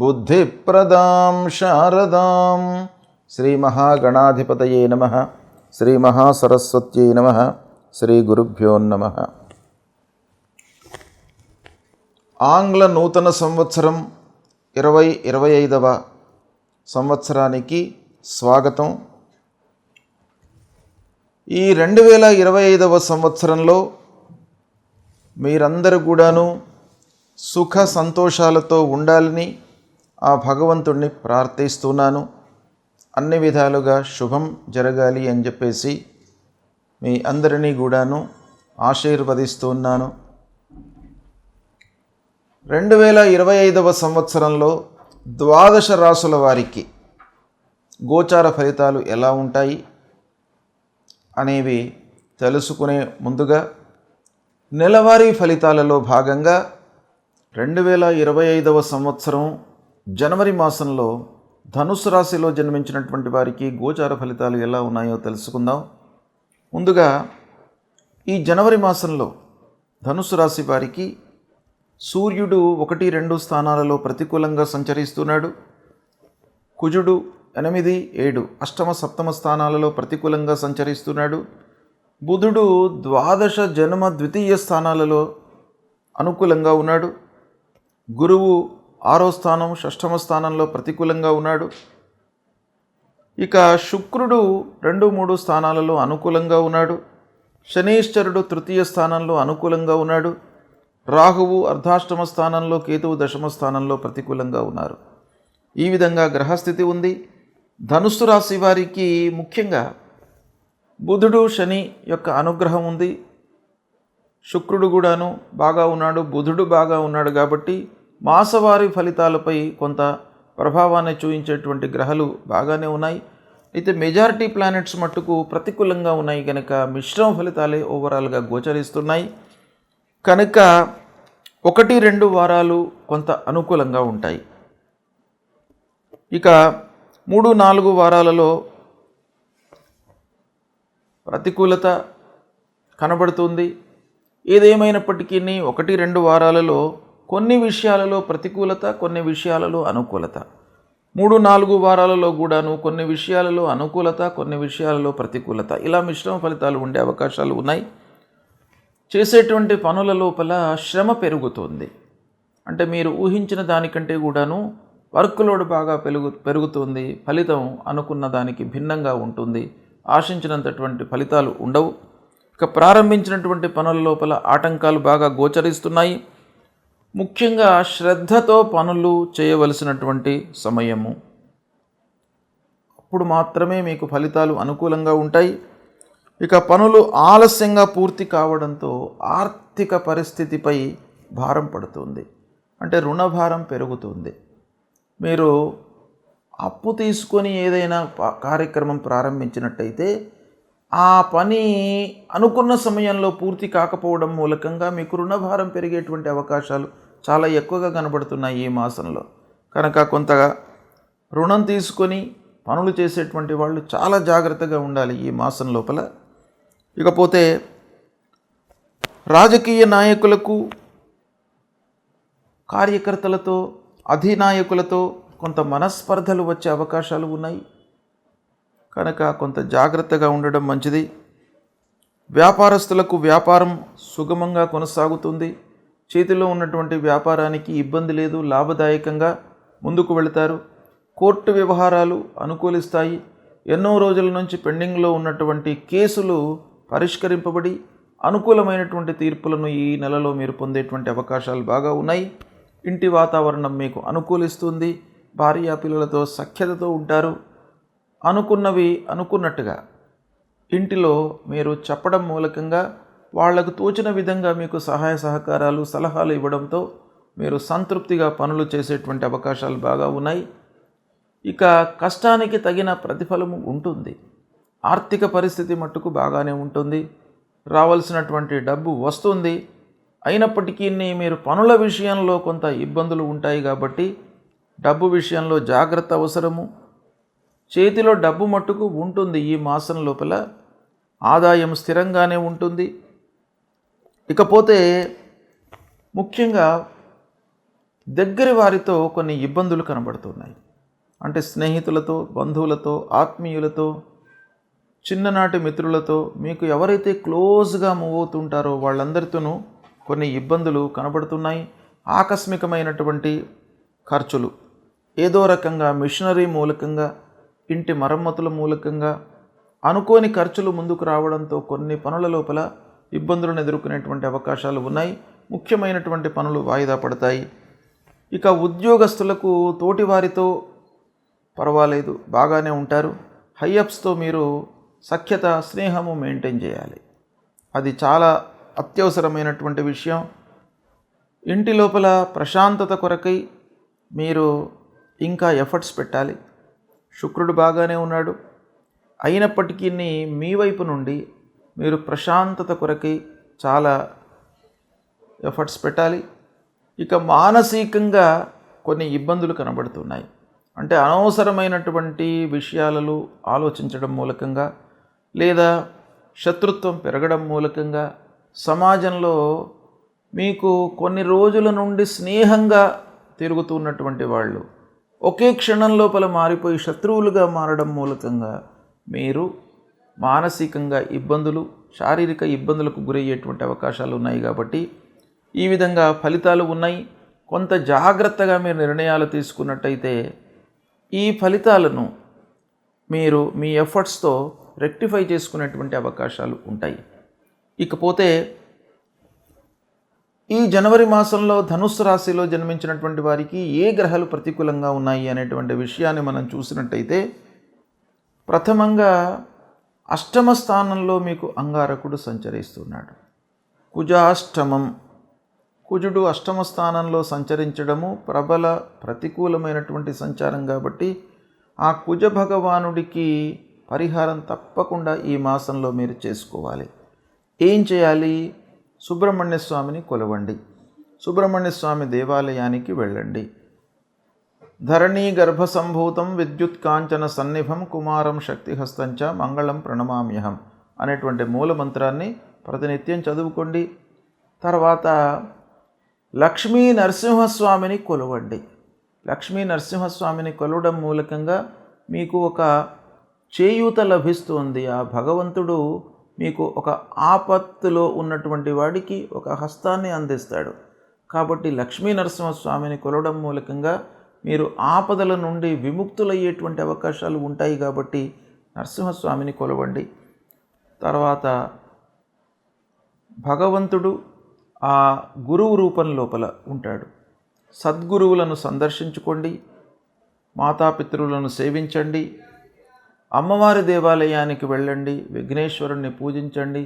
బుద్ధిప్రదాం శారదాం శ్రీ మహాగణాధిపతయే నమ శ్రీ మహాసరస్వత్యై నమ శ్రీ గురుభ్యో నమ. ఆంగ్ల నూతన సంవత్సరం ఇరవై ఇరవై ఐదవ సంవత్సరానికి స్వాగతం. ఈ రెండు వేల ఇరవై ఐదవ సంవత్సరంలో మీరందరూ కూడాను సుఖ సంతోషాలతో ఉండాలని ఆ భగవంతుణ్ణి ప్రార్థిస్తున్నాను. అన్ని విధాలుగా శుభం జరగాలి అని చెప్పేసి మీ అందరినీ కూడాను ఆశీర్వదిస్తున్నాను. రెండు వేల ఇరవై ఐదవ సంవత్సరంలో ద్వాదశ రాసుల వారికి గోచార ఫలితాలు ఎలా ఉంటాయి అనేవి తెలుసుకునే ముందుగా నెలవారీ ఫలితాలలో భాగంగా రెండు వేల ఇరవై ఐదవ సంవత్సరం జనవరి మాసంలో ధనుసు రాశిలో జన్మించినటువంటి వారికి గోచార ఫలితాలు ఎలా ఉన్నాయో తెలుసుకుందాం. ముందుగా ఈ జనవరి మాసంలో ధనుసు రాశి వారికి సూర్యుడు ఒకటి రెండు స్థానాలలో ప్రతికూలంగా సంచరిస్తున్నాడు. కుజుడు ఎనిమిది ఏడు అష్టమ సప్తమ స్థానాలలో ప్రతికూలంగా సంచరిస్తున్నాడు. బుధుడు ద్వాదశ జన్మ ద్వితీయ స్థానాలలో అనుకూలంగా ఉన్నాడు. గురువు ఆరో స్థానం షష్టమ స్థానంలో ప్రతికూలంగా ఉన్నాడు. ఇక శుక్రుడు రెండు మూడు స్థానాలలో అనుకూలంగా ఉన్నాడు. శనీశ్వరుడు తృతీయ స్థానంలో అనుకూలంగా ఉన్నాడు. రాహువు అర్ధాష్టమ స్థానంలో కేతువు దశమ స్థానంలో ప్రతికూలంగా ఉన్నారు. ఈ విధంగా గ్రహస్థితి ఉంది. ధనుస్సు రాశి వారికి ముఖ్యంగా బుధుడు శని యొక్క అనుగ్రహం ఉంది. శుక్రుడు కూడాను బాగా ఉన్నాడు. బుధుడు బాగా ఉన్నాడు కాబట్టి మాసవారి ఫలితాలపై కొంత ప్రభావాన్ని చూపించేటువంటి గ్రహాలు బాగానే ఉన్నాయి. అయితే మెజారిటీ ప్లానెట్స్ మట్టుకు ప్రతికూలంగా ఉన్నాయి కనుక మిశ్రమ ఫలితాలే ఓవరాల్గా గోచరిస్తున్నాయి. కనుక ఒకటి రెండు వారాలు కొంత అనుకూలంగా ఉంటాయి. ఇక మూడు నాలుగు వారాలలో ప్రతికూలత కనబడుతుంది. ఏదేమైనప్పటికీ ఒకటి రెండు వారాలలో కొన్ని విషయాలలో ప్రతికూలత కొన్ని విషయాలలో అనుకూలత. మూడు నాలుగు వారాలలో కూడాను కొన్ని విషయాలలో అనుకూలత కొన్ని విషయాలలో ప్రతికూలత. ఇలా మిశ్రమ ఫలితాలు ఉండే అవకాశాలు ఉన్నాయి. చేసేటువంటి పనుల లోపల శ్రమ పెరుగుతుంది. అంటే మీరు ఊహించిన దానికంటే కూడాను వర్క్ లోడ్ బాగా పెరుగు పెరుగుతుంది. ఫలితం అనుకున్న దానికి భిన్నంగా ఉంటుంది. ఆశించినంతటువంటి ఫలితాలు ఉండవు. ఇక ప్రారంభించినటువంటి పనుల లోపల ఆటంకాలు బాగా గోచరిస్తున్నాయి. ముఖ్యంగా శ్రద్ధతో పనులు చేయవలసినటువంటి సమయము. అప్పుడు మాత్రమే మీకు ఫలితాలు అనుకూలంగా ఉంటాయి. ఇక పనులు ఆలస్యంగా పూర్తి కావడంతో ఆర్థిక పరిస్థితిపై భారం పడుతుంది. అంటే రుణభారం పెరుగుతుంది. మీరు అప్పు తీసుకొని ఏదైనా కార్యక్రమం ప్రారంభించినట్టయితే ఆ పని అనుకున్న సమయంలో పూర్తి కాకపోవడం మూలకంగా మీకు రుణభారం పెరిగేటువంటి అవకాశాలు చాలా ఎక్కువగా కనబడుతున్నాయి ఈ మాసంలో. కనుక కొంత రుణం తీసుకొని పనులు చేసేటువంటి వాళ్ళు చాలా జాగ్రత్తగా ఉండాలి ఈ మాసం లోపల. ఇకపోతే రాజకీయ నాయకులకు కార్యకర్తలతో అధినాయకులతో కొంత మనస్పర్ధలు వచ్చే అవకాశాలు ఉన్నాయి. కనుక కొంత జాగ్రత్తగా ఉండడం మంచిది. వ్యాపారస్తులకు వ్యాపారం సుగమంగా కొనసాగుతుంది. చేతిలో ఉన్నటువంటి వ్యాపారానికి ఇబ్బంది లేదు లాభదాయకంగా ముందుకు వెళతారు. కోర్టు వ్యవహారాలు అనుకూలిస్తాయి. ఎన్నో రోజుల నుంచి పెండింగ్లో ఉన్నటువంటి కేసులు పరిష్కరింపబడి అనుకూలమైనటువంటి తీర్పులను ఈ నెలలో మీరు పొందేటువంటి అవకాశాలు బాగా ఉన్నాయి. ఇంటి వాతావరణం మీకు అనుకూలిస్తుంది. భార్యా పిల్లలతో సఖ్యతతో ఉంటారు. అనుకున్నవి అనుకున్నట్టుగా ఇంటిలో మీరు చెప్పడం మూలకంగా వాళ్ళకు తోచిన విధంగా మీకు సహాయ సహకారాలు సలహాలు ఇవ్వడంతో మీరు సంతృప్తిగా పనులు చేసేటువంటి అవకాశాలు బాగా ఉన్నాయి. ఇక కష్టానికి తగిన ప్రతిఫలము ఉంటుంది. ఆర్థిక పరిస్థితి మట్టుకు బాగానే ఉంటుంది. రావాల్సినటువంటి డబ్బు వస్తుంది. అయినప్పటికీ మీరు పనుల విషయంలో కొంత ఇబ్బందులు ఉంటాయి కాబట్టి డబ్బు విషయంలో జాగ్రత్త అవసరము. చేతిలో డబ్బు మట్టుకు ఉంటుంది ఈ మాసం లోపల. ఆదాయం స్థిరంగానే ఉంటుంది. ఇకపోతే ముఖ్యంగా దగ్గరి వారితో కొన్ని ఇబ్బందులు కనబడుతున్నాయి. అంటే స్నేహితులతో బంధువులతో ఆత్మీయులతో చిన్ననాటి మిత్రులతో మీకు ఎవరైతే క్లోజ్గా మూవ్ అవుతుంటారో వాళ్ళందరితోనూ కొన్ని ఇబ్బందులు కనబడుతున్నాయి. ఆకస్మికమైనటువంటి ఖర్చులు. ఏదో రకంగా మిషనరీ మూలకంగా ఇంటి మరమ్మతుల మూలకంగా అనుకోని ఖర్చులు ముందుకు రావడంతో కొన్ని పనుల లోపల ఇబ్బందులను ఎదుర్కొనేటువంటి అవకాశాలు ఉన్నాయి. ముఖ్యమైనటువంటి పనులు వాయిదా పడతాయి. ఇక ఉద్యోగస్తులకు తోటివారితో పర్వాలేదు బాగానే ఉంటారు. హైఅప్స్తో మీరు సఖ్యత స్నేహము మెయింటైన్ చేయాలి. అది చాలా అత్యవసరమైనటువంటి విషయం. ఇంటి లోపల ప్రశాంతత కొరకై మీరు ఇంకా ఎఫర్ట్స్ పెట్టాలి. శుక్రుడు బాగానే ఉన్నాడు. అయినప్పటికీ మీ వైపు నుండి మీరు ప్రశాంతత కొరకై చాలా ఎఫర్ట్స్ పెట్టాలి. ఇక మానసికంగా కొన్ని ఇబ్బందులు కనబడుతున్నాయి. అంటే అనవసరమైనటువంటి విషయాలలో ఆలోచించడం మూలకంగా లేదా శత్రుత్వం పెరగడం మూలకంగా సమాజంలో మీకు కొన్ని రోజుల నుండి స్నేహంగా తిరుగుతున్నటువంటి వాళ్ళు ఒకే క్షణం లోపల మారిపోయి శత్రువులుగా మారడం మూలకంగా మీరు మానసికంగా ఇబ్బందులు శారీరక ఇబ్బందులకు గురయ్యేటువంటి అవకాశాలు ఉన్నాయి కాబట్టి ఈ విధంగా ఫలితాలు ఉన్నాయి. కొంత జాగ్రత్తగా మీరు నిర్ణయాలు తీసుకున్నట్టయితే ఈ ఫలితాలను మీరు మీ ఎఫర్ట్స్తో రెక్టిఫై చేసుకునేటువంటి అవకాశాలు ఉంటాయి. ఇకపోతే ఈ జనవరి మాసంలో ధనుస్సు రాశిలో జన్మించినటువంటి వారికి ఏ గ్రహాలు ప్రతికూలంగా ఉన్నాయి అనేటువంటి విషయాన్ని మనం చూసినట్టయితే ప్రథమంగా అష్టమ స్థానంలో మీకు అంగారకుడు సంచరిస్తున్నాడు. కుజాష్టమం. కుజుడు అష్టమ స్థానంలో సంచరించడము ప్రబల ప్రతికూలమైనటువంటి సంచారం కాబట్టి ఆ కుజ భగవానుడికి పరిహారం తప్పకుండా ఈ మాసంలో మీరు చేసుకోవాలి. ఏం చేయాలి? సుబ్రహ్మణ్య స్వామిని కొలవండి. సుబ్రహ్మణ్య స్వామి దేవాలయానికి వెళ్ళండి. ధరణీ గర్భసంభూతం విద్యుత్ కాంచన సన్నిభం కుమారం శక్తిహస్తంచ మంగళం ప్రణమామ్యహం అనేటువంటి మూల మంత్రాన్ని ప్రతినిత్యం చదువుకోండి. తర్వాత లక్ష్మీ నరసింహస్వామిని కొలవండి. లక్ష్మీ నరసింహస్వామిని కొలవడం మూలకంగా మీకు ఒక చేయూత లభిస్తుంది. ఆ భగవంతుడు మీకు ఒక ఆపత్తులో ఉన్నటువంటి వాడికి ఒక హస్తాన్ని అందిస్తాడు. కాబట్టి లక్ష్మీ నరసింహస్వామిని కొలవడం మూలకంగా మీరు ఆపదల నుండి విముక్తులయ్యేటువంటి అవకాశాలు ఉంటాయి కాబట్టి నరసింహస్వామిని కొలవండి. తర్వాత భగవంతుడు ఆ గురువు రూపం లోపల ఉంటాడు. సద్గురువులను సందర్శించుకోండి. మాతాపితృలను సేవించండి. అమ్మవారి దేవాలయానికి వెళ్ళండి విఘ్నేశ్వరుణ్ణి పూజించండి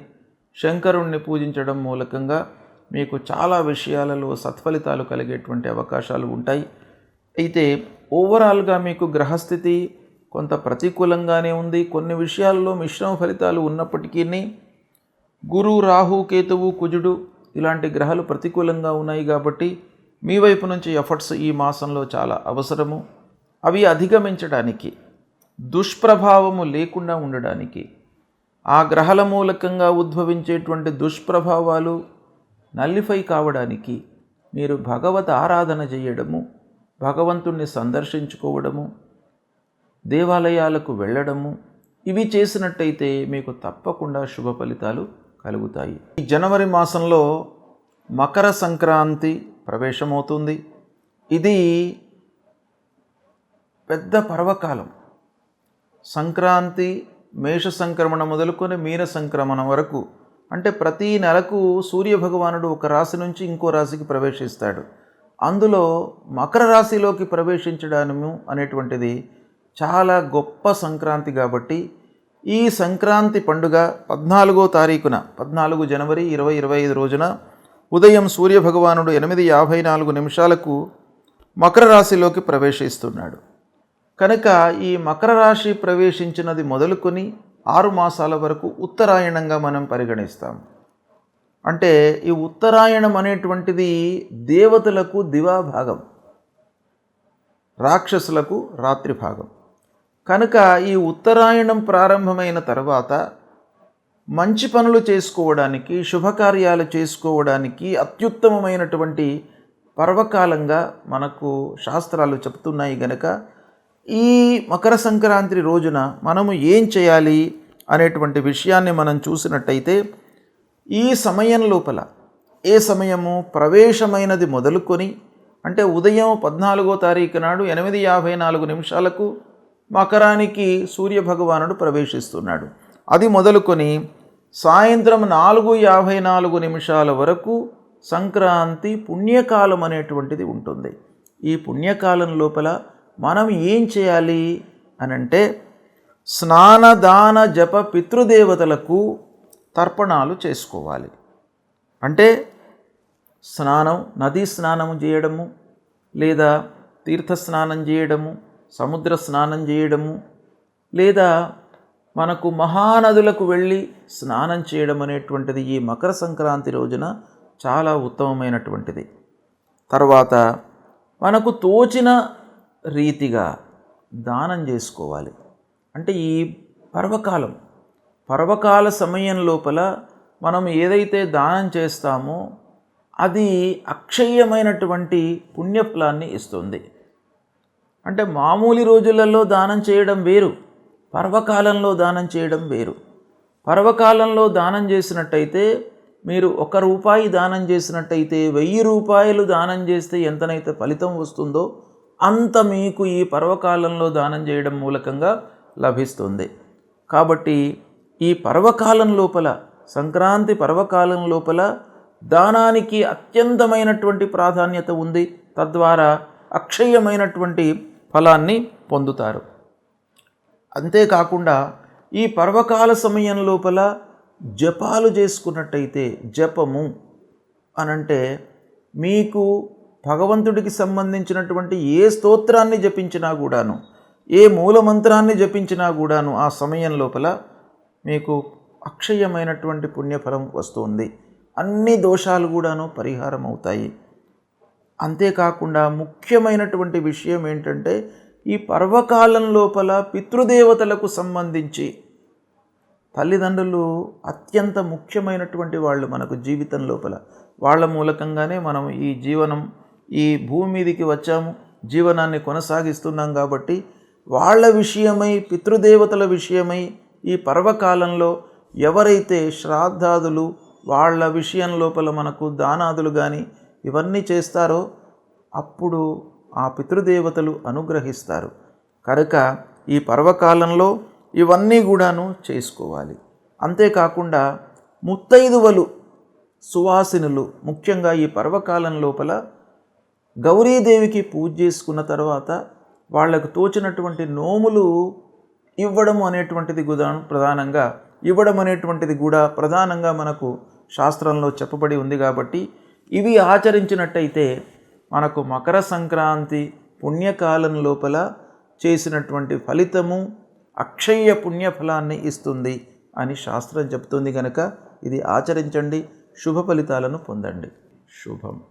శంకరుణ్ణి పూజించడం మూలకంగా మీకు చాలా విషయాలలో సత్ఫలితాలు కలిగేటువంటి అవకాశాలు ఉంటాయి. అయితే ఓవరాల్గా మీకు గ్రహస్థితి కొంత ప్రతికూలంగానే ఉంది. కొన్ని విషయాల్లో మిశ్రమ ఫలితాలు ఉన్నప్పటికీ గురు రాహు కేతువు కుజుడు ఇలాంటి గ్రహాలు ప్రతికూలంగా ఉన్నాయి కాబట్టి మీ వైపు నుంచి ఎఫర్ట్స్ ఈ మాసంలో చాలా అవసరము. అవి అధిగమించడానికి దుష్ప్రభావము లేకుండా ఉండడానికి ఆ గ్రహాల మూలకంగా ఉద్భవించేటువంటి దుష్ప్రభావాలు నల్లిఫై కావడానికి మీరు భగవత్ ఆరాధన చేయడము భగవంతుణ్ణి సందర్శించుకోవడము దేవాలయాలకు వెళ్ళడము ఇవి చేసినట్టయితే మీకు తప్పకుండా శుభ ఫలితాలు కలుగుతాయి. ఈ జనవరి మాసంలో మకర సంక్రాంతి ప్రవేశమవుతుంది. ఇది పెద్ద పర్వకాలం. సంక్రాంతి మేష సంక్రమణ మొదలుకొని మీన సంక్రమణం వరకు. అంటే ప్రతి నెలకు సూర్య భగవానుడు ఒక రాశి నుంచి ఇంకో రాశికి ప్రవేశిస్తాడు. అందులో మకర రాశిలోకి ప్రవేశించడము అనేటువంటిది చాలా గొప్ప సంక్రాంతి కాబట్టి ఈ సంక్రాంతి పండుగ పద్నాలుగో తారీఖున పద్నాలుగు జనవరి ఇరవై ఇరవై ఐదు రోజున ఉదయం సూర్య భగవానుడు ఎనిమిది యాభై నాలుగు నిమిషాలకు మకర రాశిలోకి ప్రవేశిస్తున్నాడు. కనుక ఈ మకర రాశి ప్రవేశించినది మొదలుకొని ఆరు మాసాల వరకు ఉత్తరాయణంగా మనం పరిగణిస్తాం. అంటే ఈ ఉత్తరాయణం అనేటువంటిది దేవతలకు దివాభాగం రాక్షసులకు రాత్రి భాగం. కనుక ఈ ఉత్తరాయణం ప్రారంభమైన తర్వాత మంచి పనులు చేసుకోవడానికి శుభకార్యాలు చేసుకోవడానికి అత్యుత్తమమైనటువంటి పర్వకాలంగా మనకు శాస్త్రాలు చెప్తున్నాయి గనక ఈ మకర సంక్రాంతి రోజున మనము ఏం చేయాలి అనేటువంటి విషయాన్ని మనం చూసినట్టయితే ఈ సమయం లోపల ఏ సమయము ప్రవేశమైనది మొదలుకొని అంటే ఉదయం పద్నాలుగో తారీఖు నాడు ఎనిమిది యాభై నాలుగు నిమిషాలకు మకరానికి సూర్యభగవానుడు ప్రవేశిస్తున్నాడు. అది మొదలుకొని సాయంత్రం నాలుగు యాభై నాలుగు నిమిషాల వరకు సంక్రాంతి పుణ్యకాలం అనేటువంటిది ఉంటుంది. ఈ పుణ్యకాలం లోపల మనం ఏం చేయాలి అనంటే స్నానదాన జప పితృదేవతలకు తర్పణాలు చేసుకోవాలి. అంటే స్నానం నదీ స్నానము చేయడము లేదా తీర్థ స్నానం చేయడము సముద్ర స్నానం చేయడము లేదా మనకు మహానదులకు వెళ్ళి స్నానం చేయడం అనేటువంటిది ఈ మకర సంక్రాంతి రోజున చాలా ఉత్తమమైనటువంటిది. తర్వాత మనకు తోచిన రీతిగా దానం చేసుకోవాలి. అంటే ఈ పర్వకాలం పర్వకాల సమయం లోపల మనం ఏదైతే దానం చేస్తామో అది అక్షయ్యమైనటువంటి పుణ్యఫలాన్ని ఇస్తుంది. అంటే మామూలు రోజులలో దానం చేయడం వేరు పర్వకాలంలో దానం చేయడం వేరు. పర్వకాలంలో దానం చేసినట్టయితే మీరు ఒక రూపాయి దానం చేసినట్టయితే వెయ్యి రూపాయలు దానం చేస్తే ఎంతనైతే ఫలితం వస్తుందో అంత మీకు ఈ పర్వకాలంలో దానం చేయడం మూలకంగా లభిస్తుంది. కాబట్టి ఈ పర్వకాలం లోపల సంక్రాంతి పర్వకాలం లోపల దానానికి అత్యంతమైనటువంటి ప్రాధాన్యత ఉంది. తద్వారా అక్షయమైనటువంటి ఫలాన్ని పొందుతారు. అంతేకాకుండా ఈ పర్వకాల సమయం లోపల జపాలు చేసుకున్నట్టయితే జపము అనంటే మీకు భగవంతుడికి సంబంధించినటువంటి ఏ స్తోత్రాన్ని జపించినా కూడాను ఏ మూలమంత్రాన్ని జపించినా కూడాను ఆ సమయం లోపల మీకు అక్షయమైనటువంటి పుణ్యఫలం వస్తుంది. అన్ని దోషాలు కూడాను పరిహారం అవుతాయి. అంతేకాకుండా ముఖ్యమైనటువంటి విషయం ఏంటంటే ఈ పర్వకాలం లోపల పితృదేవతలకు సంబంధించి తల్లిదండ్రులు అత్యంత ముఖ్యమైనటువంటి వాళ్ళు మనకు జీవితం లోపల. వాళ్ళ మూలకంగానే మనం ఈ జీవనం ఈ భూమి మీదకి వచ్చాము జీవనాన్ని కొనసాగిస్తున్నాం కాబట్టి వాళ్ళ విషయమై పితృదేవతల విషయమై ఈ పర్వకాలంలో ఎవరైతే శ్రాద్ధాదులు వాళ్ళ విషయం లోపల మనకు దానాదులు కానీ ఇవన్నీ చేస్తారో అప్పుడు ఆ పితృదేవతలు అనుగ్రహిస్తారు. కనుక ఈ పర్వకాలంలో ఇవన్నీ కూడాను చేసుకోవాలి. అంతేకాకుండా ముత్తైదువలు సువాసినులు ముఖ్యంగా ఈ పర్వకాలం లోపల గౌరీదేవికి పూజ చేసుకున్న తర్వాత వాళ్ళకు తోచినటువంటి నోములు ఇవ్వడం అనేటువంటిది కూడా ప్రధానంగా ఇవ్వడం అనేటువంటిది కూడా ప్రధానంగా మనకు శాస్త్రంలో చెప్పబడి ఉంది కాబట్టి ఇవి ఆచరించినట్టయితే మనకు మకర సంక్రాంతి పుణ్యకాలం లోపల చేసినటువంటి ఫలితము అక్షయ పుణ్యఫలాన్ని ఇస్తుంది అని శాస్త్రం చెప్తుంది కనుక ఇది ఆచరించండి శుభ ఫలితాలను పొందండి. శుభం.